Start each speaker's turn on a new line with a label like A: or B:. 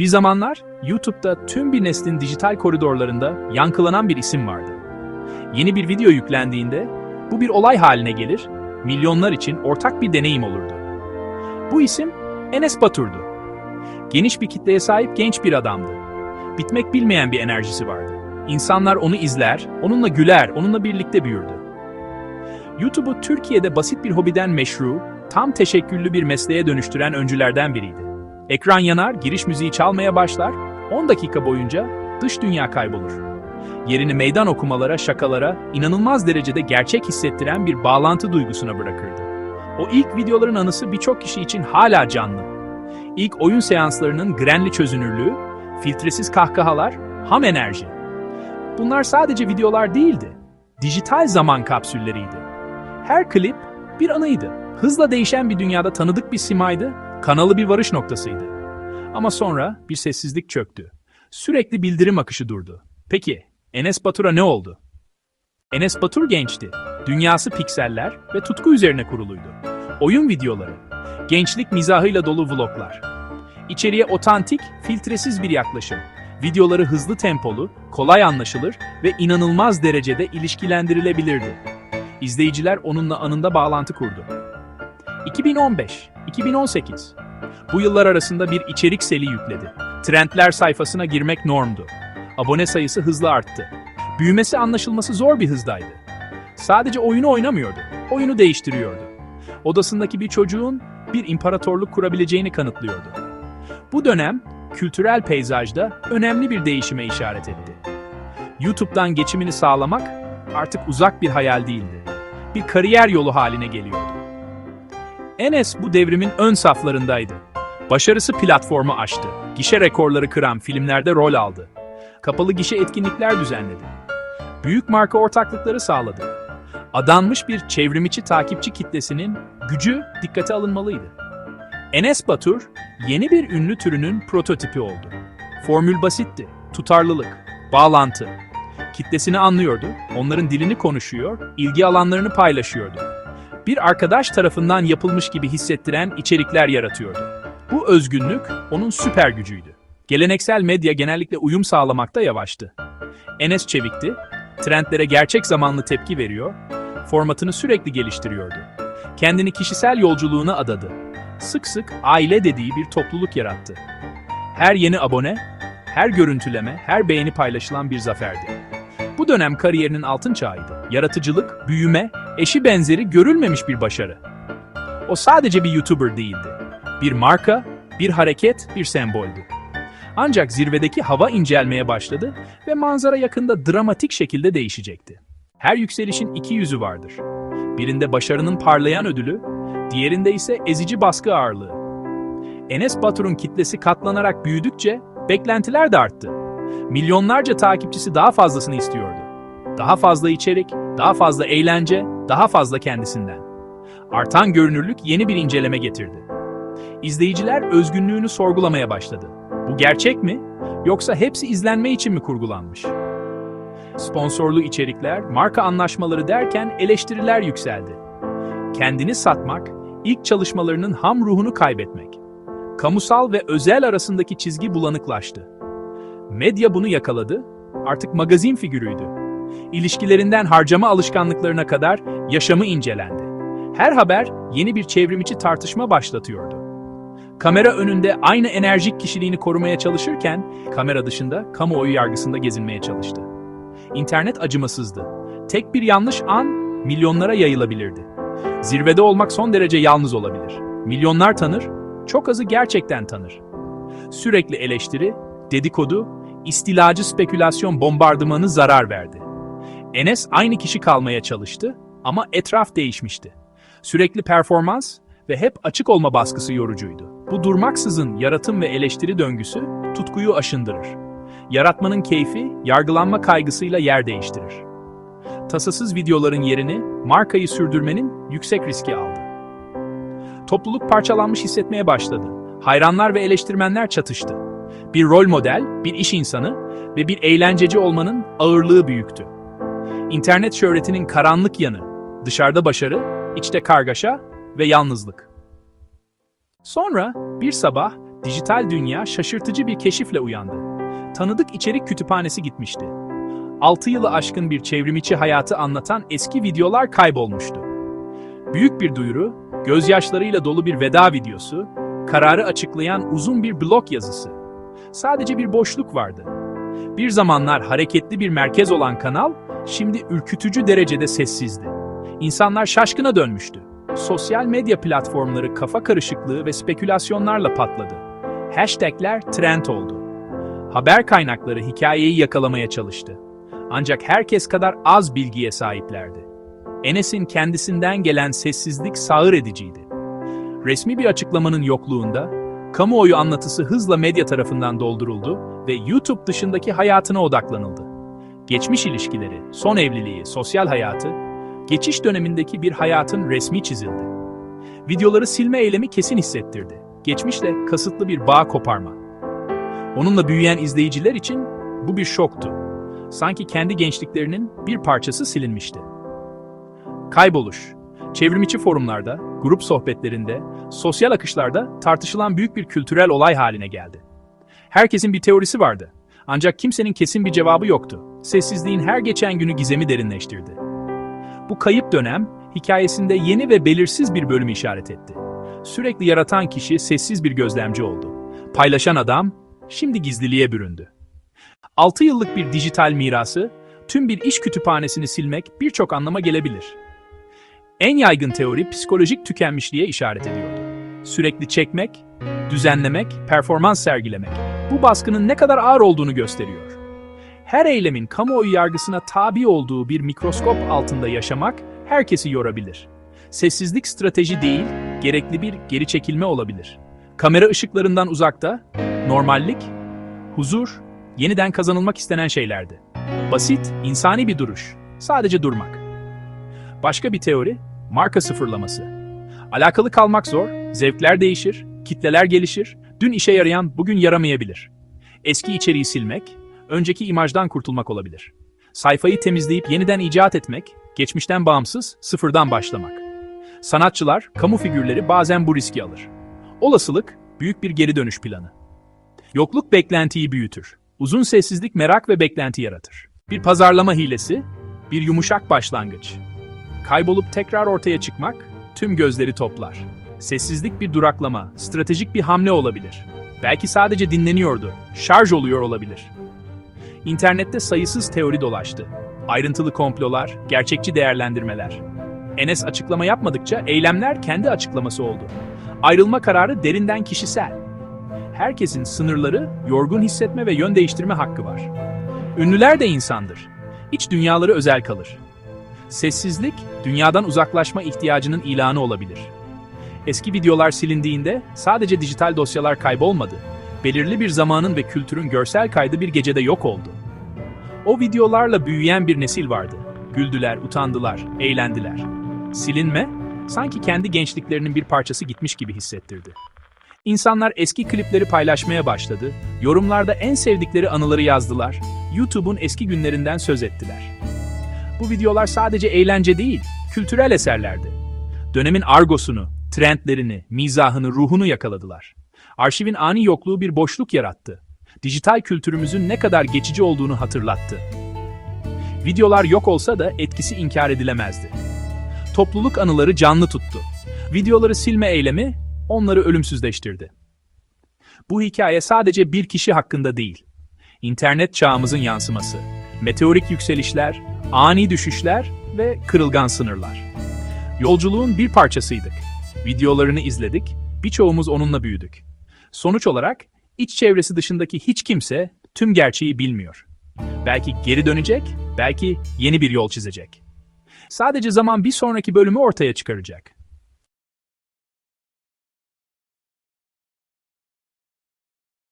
A: Bir zamanlar YouTube'da tüm bir neslin dijital koridorlarında yankılanan bir isim vardı. Yeni bir video yüklendiğinde bu bir olay haline gelir, milyonlar için ortak bir deneyim olurdu. Bu isim Enes Batur'du. Geniş bir kitleye sahip genç bir adamdı. Bitmek bilmeyen bir enerjisi vardı. İnsanlar onu izler, onunla güler, onunla birlikte büyürdü. YouTube'u Türkiye'de basit bir hobiden meşru, tam teşekküllü bir mesleğe dönüştüren öncülerden biriydi. Ekran yanar, giriş müziği çalmaya başlar, 10 dakika boyunca dış dünya kaybolur. Yerini meydan okumalara, şakalara, inanılmaz derecede gerçek hissettiren bir bağlantı duygusuna bırakırdı. O ilk videoların anısı birçok kişi için hala canlı. İlk oyun seanslarının grenli çözünürlüğü, filtresiz kahkahalar, ham enerji. Bunlar sadece videolar değildi. Dijital zaman kapsülleriydi. Her klip bir anıydı. Hızla değişen bir dünyada tanıdık bir simaydı, kanalı bir varış noktasıydı. Ama sonra bir sessizlik çöktü. Sürekli bildirim akışı durdu. Peki, Enes Batur'a ne oldu? Enes Batur gençti. Dünyası pikseller ve tutku üzerine kuruluydu. Oyun videoları, gençlik mizahıyla dolu vloglar. İçeriye otantik, filtresiz bir yaklaşım. Videoları hızlı tempolu, kolay anlaşılır ve inanılmaz derecede ilişkilendirilebilirdi. İzleyiciler onunla anında bağlantı kurdu. 2015, 2018. Bu yıllar arasında bir içerik seli yükledi. Trendler sayfasına girmek normdu. Abone sayısı hızla arttı. Büyümesi anlaşılması zor bir hızdaydı. Sadece oyunu oynamıyordu, oyunu değiştiriyordu. Odasındaki bir çocuğun bir imparatorluk kurabileceğini kanıtlıyordu. Bu dönem kültürel peyzajda önemli bir değişime işaret etti. YouTube'dan geçimini sağlamak artık uzak bir hayal değildi. Bir kariyer yolu haline geliyordu. Enes bu devrimin ön saflarındaydı. Başarısı platformu aştı. Gişe rekorları kıran filmlerde rol aldı. Kapalı gişe etkinlikler düzenledi. Büyük marka ortaklıkları sağladı. Adanmış bir çevrimiçi takipçi kitlesinin gücü dikkate alınmalıydı. Enes Batur, yeni bir ünlü türünün prototipi oldu. Formül basitti, tutarlılık, bağlantı. Kitlesini anlıyordu, onların dilini konuşuyor, ilgi alanlarını paylaşıyordu. Bir arkadaş tarafından yapılmış gibi hissettiren içerikler yaratıyordu. Bu özgünlük onun süper gücüydü. Geleneksel medya genellikle uyum sağlamakta yavaştı. Enes çevikti, trendlere gerçek zamanlı tepki veriyor, formatını sürekli geliştiriyordu. Kendini kişisel yolculuğuna adadı. Sık sık aile dediği bir topluluk yarattı. Her yeni abone, her görüntüleme, her beğeni paylaşılan bir zaferdi. Bu dönem kariyerinin altın çağıydı. Yaratıcılık, büyüme, eşi benzeri görülmemiş bir başarı. O sadece bir YouTuber değildi. Bir marka, bir hareket, bir semboldü. Ancak zirvedeki hava incelmeye başladı ve manzara yakında dramatik şekilde değişecekti. Her yükselişin iki yüzü vardır. Birinde başarının parlayan ödülü, diğerinde ise ezici baskı ağırlığı. Enes Batur'un kitlesi katlanarak büyüdükçe beklentiler de arttı. Milyonlarca takipçisi daha fazlasını istiyordu. Daha fazla içerik, daha fazla eğlence, daha fazla kendisinden. Artan görünürlük yeni bir inceleme getirdi. İzleyiciler özgünlüğünü sorgulamaya başladı. Bu gerçek mi? Yoksa hepsi izlenme için mi kurgulanmış? Sponsorlu içerikler, marka anlaşmaları derken eleştiriler yükseldi. Kendini satmak, ilk çalışmalarının ham ruhunu kaybetmek. Kamusal ve özel arasındaki çizgi bulanıklaştı. Medya bunu yakaladı, artık magazin figürüydü. İlişkilerinden harcama alışkanlıklarına kadar yaşamı incelendi. Her haber yeni bir çevrimiçi tartışma başlatıyordu. Kamera önünde aynı enerjik kişiliğini korumaya çalışırken, kamera dışında kamuoyu yargısında gezinmeye çalıştı. İnternet acımasızdı. Tek bir yanlış an milyonlara yayılabilirdi. Zirvede olmak son derece yalnız olabilir. Milyonlar tanır, çok azı gerçekten tanır. Sürekli eleştiri, dedikodu, istilacı spekülasyon bombardımanı zarar verdi. Enes aynı kişi kalmaya çalıştı ama etraf değişmişti. Sürekli performans ve hep açık olma baskısı yorucuydu. Bu durmaksızın yaratım ve eleştiri döngüsü tutkuyu aşındırır. Yaratmanın keyfi, yargılanma kaygısıyla yer değiştirir. Tasasız videoların yerini markayı sürdürmenin yüksek riski aldı. Topluluk parçalanmış hissetmeye başladı. Hayranlar ve eleştirmenler çatıştı. Bir rol model, bir iş insanı ve bir eğlenceci olmanın ağırlığı büyüktü. İnternet şöhretinin karanlık yanı, dışarıda başarı, içte kargaşa ve yalnızlık. Sonra bir sabah dijital dünya şaşırtıcı bir keşifle uyandı. Tanıdık içerik kütüphanesi gitmişti. 6 yılı aşkın bir çevrimiçi hayatı anlatan eski videolar kaybolmuştu. Büyük bir duyuru, gözyaşlarıyla dolu bir veda videosu, kararı açıklayan uzun bir blog yazısı. Sadece bir boşluk vardı. Bir zamanlar hareketli bir merkez olan kanal, şimdi ürkütücü derecede sessizdi. İnsanlar şaşkına dönmüştü. Sosyal medya platformları kafa karışıklığı ve spekülasyonlarla patladı. Hashtagler trend oldu. Haber kaynakları hikayeyi yakalamaya çalıştı. Ancak herkes kadar az bilgiye sahiplerdi. Enes'in kendisinden gelen sessizlik sağır ediciydi. Resmi bir açıklamanın yokluğunda, kamuoyu anlatısı hızla medya tarafından dolduruldu ve YouTube dışındaki hayatına odaklanıldı. Geçmiş ilişkileri, son evliliği, sosyal hayatı, geçiş dönemindeki bir hayatın resmi çizildi. Videoları silme eylemi kesin hissettirdi. Geçmişle kasıtlı bir bağ koparma. Onunla büyüyen izleyiciler için bu bir şoktu. Sanki kendi gençliklerinin bir parçası silinmişti. Kayboluş, çevrimiçi forumlarda, grup sohbetlerinde, sosyal akışlarda tartışılan büyük bir kültürel olay haline geldi. Herkesin bir teorisi vardı. Ancak kimsenin kesin bir cevabı yoktu. Sessizliğin her geçen günü gizemi derinleştirdi. Bu kayıp dönem, hikayesinde yeni ve belirsiz bir bölümü işaret etti. Sürekli yaratan kişi sessiz bir gözlemci oldu. Paylaşan adam, şimdi gizliliğe büründü. 6 yıllık bir dijital mirası, tüm bir iş kütüphanesini silmek birçok anlama gelebilir. En yaygın teori psikolojik tükenmişliğe işaret ediyordu. Sürekli çekmek, düzenlemek, performans sergilemek bu baskının ne kadar ağır olduğunu gösteriyor. Her eylemin kamuoyu yargısına tabi olduğu bir mikroskop altında yaşamak herkesi yorabilir. Sessizlik strateji değil, gerekli bir geri çekilme olabilir. Kamera ışıklarından uzakta, normallik, huzur, yeniden kazanılmak istenen şeylerdi. Basit, insani bir duruş. Sadece durmak. Başka bir teori, marka sıfırlaması. Alakalı kalmak zor, zevkler değişir, kitleler gelişir, dün işe yarayan bugün yaramayabilir. Eski içeriği silmek, önceki imajdan kurtulmak olabilir. Sayfayı temizleyip yeniden icat etmek, geçmişten bağımsız, sıfırdan başlamak. Sanatçılar, kamu figürleri bazen bu riski alır. Olasılık, büyük bir geri dönüş planı. Yokluk beklentiyi büyütür. Uzun sessizlik merak ve beklenti yaratır. Bir pazarlama hilesi, bir yumuşak başlangıç. Kaybolup tekrar ortaya çıkmak, tüm gözleri toplar. Sessizlik bir duraklama, stratejik bir hamle olabilir. Belki sadece dinleniyordu, şarj oluyor olabilir. İnternette sayısız teori dolaştı. Ayrıntılı komplolar, gerçekçi değerlendirmeler. Enes açıklama yapmadıkça eylemler kendi açıklaması oldu. Ayrılma kararı derinden kişisel. Herkesin sınırları, yorgun hissetme ve yön değiştirme hakkı var. Ünlüler de insandır. İç dünyaları özel kalır. Sessizlik, dünyadan uzaklaşma ihtiyacının ilanı olabilir. Eski videolar silindiğinde sadece dijital dosyalar kaybolmadı. Belirli bir zamanın ve kültürün görsel kaydı bir gecede yok oldu. O videolarla büyüyen bir nesil vardı. Güldüler, utandılar, eğlendiler. Silinme, sanki kendi gençliklerinin bir parçası gitmiş gibi hissettirdi. İnsanlar eski klipleri paylaşmaya başladı, yorumlarda en sevdikleri anıları yazdılar, YouTube'un eski günlerinden söz ettiler. Bu videolar sadece eğlence değil, kültürel eserlerdi. Dönemin argosunu, trendlerini, mizahını, ruhunu yakaladılar. Arşivin ani yokluğu bir boşluk yarattı. Dijital kültürümüzün ne kadar geçici olduğunu hatırlattı. Videolar yok olsa da etkisi inkar edilemezdi. Topluluk anıları canlı tuttu. Videoları silme eylemi onları ölümsüzleştirdi. Bu hikaye sadece bir kişi hakkında değil. İnternet çağımızın yansıması. Meteorik yükselişler, ani düşüşler ve kırılgan sınırlar. Yolculuğun bir parçasıydık. Videolarını izledik, birçoğumuz onunla büyüdük. Sonuç olarak iç çevresi dışındaki hiç kimse tüm gerçeği bilmiyor. Belki geri dönecek, belki yeni bir yol çizecek. Sadece zaman bir sonraki bölümü ortaya çıkaracak.